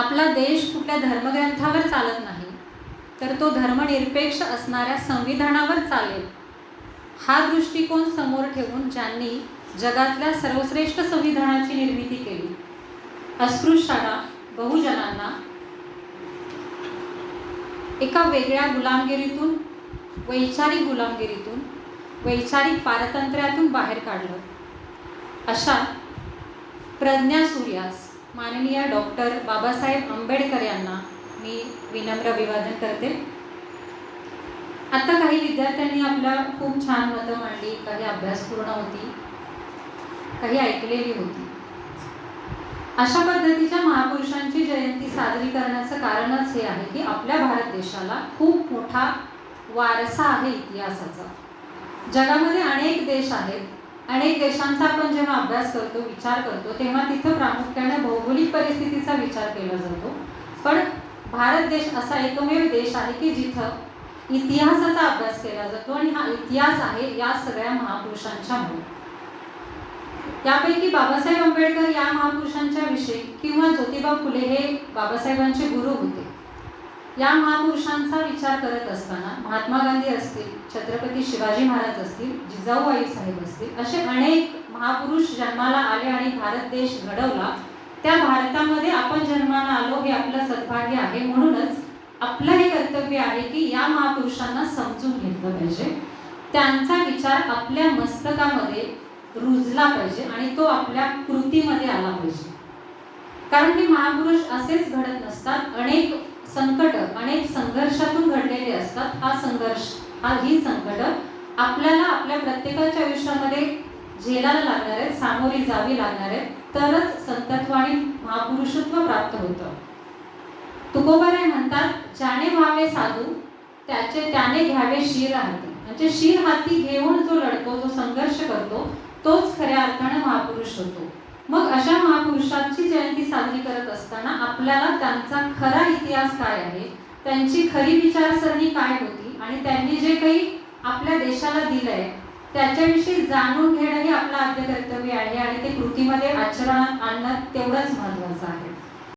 आपला देश कुठल्या धर्मग्रंथावर चालत नाही तर तो धर्मनिरपेक्ष असणाऱ्या संविधानावर चालेल. हा दृष्टिकोन समोर ठेवून ज्यांनी जगातल्या सर्वश्रेष्ठ संविधानाची निर्मिती केली. अस्पृश्याला बहुजनांना एका वेगळ्या गुलामगिरीतून वैचारिक गुलामगिरीतून वैचारिक पारतंत्र्यातून बाहेर काढलं. अशा प्रज्ञा सूर्यास माननीय डॉक्टर बाबासाहेब आंबेडकर यांना मी विनम्र अभिवादन करते. आता काही विद्यार्थ्यांनी आपल्या खूप छान मतं मांडली काही अभ्यासपूर्ण होती काही ऐकलेली होती. अशा पद्धतीच्या महापुरुषांची जयंती साजरी करण्याचं कारणच हे आहे की आपल्या भारत देशाला खूप मोठा वारसा आहे इतिहासाचा. जगामध्ये अनेक देश आहेत अनेक देशांचा आपण जेव्हा अभ्यास करतो विचार करतो तेव्हा तिथं प्रामुख्याने भौगोलिक परिस्थितीचा विचार केला जातो. पण भारत देश असा एकमेव देश आहे की जिथं इतिहासाचा अभ्यास केला जातो आणि हा इतिहास आहे या सगळ्या महापुरुषांच्या मुळे. यापैकी बाबासाहेब आंबेडकर या महापुरुषांच्या विषयी किंवा ज्योतिबा फुले हे बाबासाहेबांचे गुरु होते. या महापुरुषांचा महात्मा गांधी असतील छत्रपती शिवाजी महाराज असतील जिजाऊबाई साहेब असतील असे अनेक महापुरुष जन्माला आले आणि भारत देश घडवला त्या भारतामध्ये आपण जन्माला आलो हे आपलं सद्भाग्य आहे. म्हणूनच आपलं हे कर्तव्य आहे की या महापुरुषांना समजून घेतलं पाहिजे. त्यांचा विचार आपल्या मस्तकामध्ये रुजला पाहिजे आणि तो आपल्या कृतीमध्ये आला पाहिजे. कारण की महापुरुष असेच घडत नसतात. अनेक संकट अनेक संघर्षातून घडलेले असतात. हा संघर्ष हा ही संकट आपल्याला आपल्या प्रत्येकाच्या आयुष्यामध्ये झेलायला लागणार आहेत सामोरी जावी लागणार आहेत. तरच संतत्व आणि महापुरुषत्व प्राप्त होतं. तुकोबाराय म्हणतात ज्याने व्हावे साधू त्याचे त्याने घ्यावे शिर हाती. म्हणजे शिर हाती घेऊन जो लढतो जो संघर्ष करतो तोच खऱ्या अर्थानं महापुरुष होतो. मग अशा महापुरुषांची जयंती साजरी करत असताना आपल्याला त्यांचा खरा इतिहास काय आहे? त्यांची खरी विचारसरणी काय होती? आणि त्यांनी जे काही आपल्या देशाला दिलंय त्याच्याविषयी जाणून घेणं हे आपलं आद्य कर्तव्य आहे आणि ते कृतीमध्ये आचरणात आणणं तेवढंच महत्वाचं आहे.